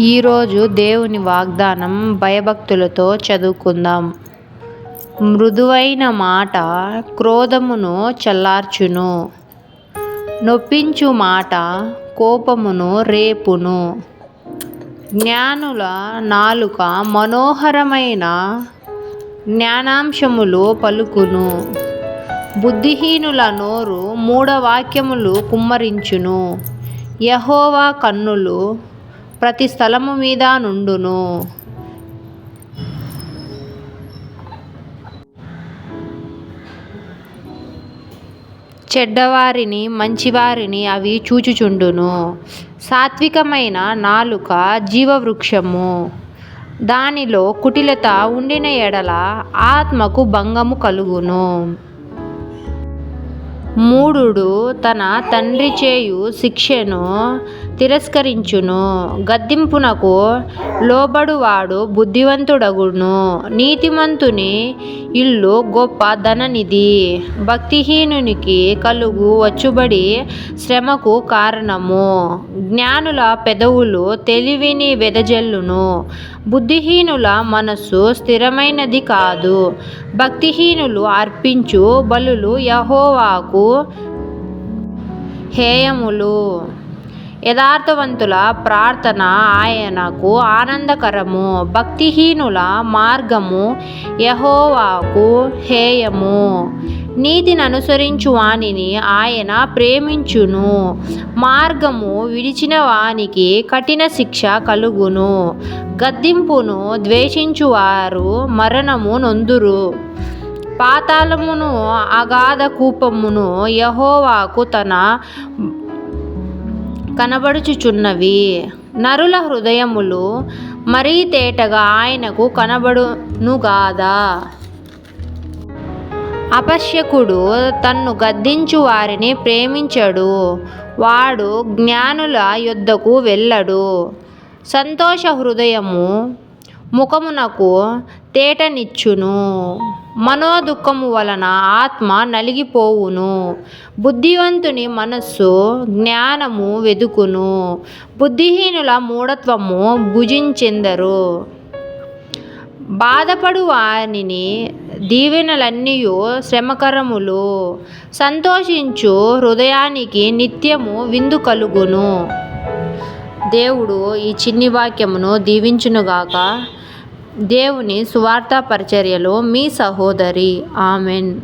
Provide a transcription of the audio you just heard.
ఈరోజు దేవుని వాగ్దానం భయభక్తులతో చదువుకుందాం. మృదువైన మాట క్రోధమును చల్లార్చును. నొప్పించు మాట కోపమును రేపును. జ్ఞానుల నాలుక మనోహరమైన జ్ఞానాంశములు పలుకును. బుద్ధిహీనుల నోరు మూఢవాక్యములు కుమ్మరించును. యహోవా కన్నులు ప్రతి స్థలము మీద నుండును. చెడ్డవారిని మంచివారిని అవి చూచుచుండును. సాత్వికమైన నాలుక జీవవృక్షము. దానిలో కుటిలత ఉండిన ఎడల ఆత్మకు భంగము కలుగును. మూఢుడు తన తండ్రి చేయు శిక్షను తిరస్కరించును. గద్దింపునకు లోబడువాడు బుద్ధివంతుడగును. నీతిమంతుని ఇల్లు గొప్ప ధననిధి. భక్తిహీనునికి కలుగు వచ్చుబడి శ్రమకు కారణము. జ్ఞానుల పెదవులు తెలివిని వెదజల్లును. బుద్ధిహీనుల మనస్సు స్థిరమైనది కాదు. భక్తిహీనులు అర్పించు బలులు యహోవాకు హేయములు. యథార్థవంతుల ప్రార్థన ఆయనకు ఆనందకరము భక్తిహీనుల మార్గము యహోవాకు హేయము. నీతిని అనుసరించు వానిని ఆయన ప్రేమించును. మార్గము విడిచిన వానికి కఠిన శిక్ష కలుగును. గద్దింపును ద్వేషించువారు మరణము నొందురు. పాతాళమును అగాధ కూపమును యహోవాకు తన కనబడుచుచున్నవి. నరుల హృదయములు మరీ తేటగా ఆయనకు కనబడునుగాదా అపశ్యకుడు తన్ను గద్దించు వారిని ప్రేమించడు. వాడు జ్ఞానుల యొద్దకు వెళ్ళడు. సంతోష హృదయము ముఖమునకు తేటనిచ్చును. మనోదుఖము వలన ఆత్మ నలిగిపోవును. బుద్ధివంతుని మనస్సు జ్ఞానము వెదుకును. బుద్ధిహీనుల మూఢత్వము భుజించెందరు. బాధపడు వానిని దీవెనలన్నీయు శ్రమకరములు. సంతోషించు హృదయానికి నిత్యము విందు కలుగును. దేవుడు ఈ చిన్ని వాక్యమును దీవించునుగాక. దేవుని సువార్త పరిచర్యలో మీ సహోదరి. ఆమెన్.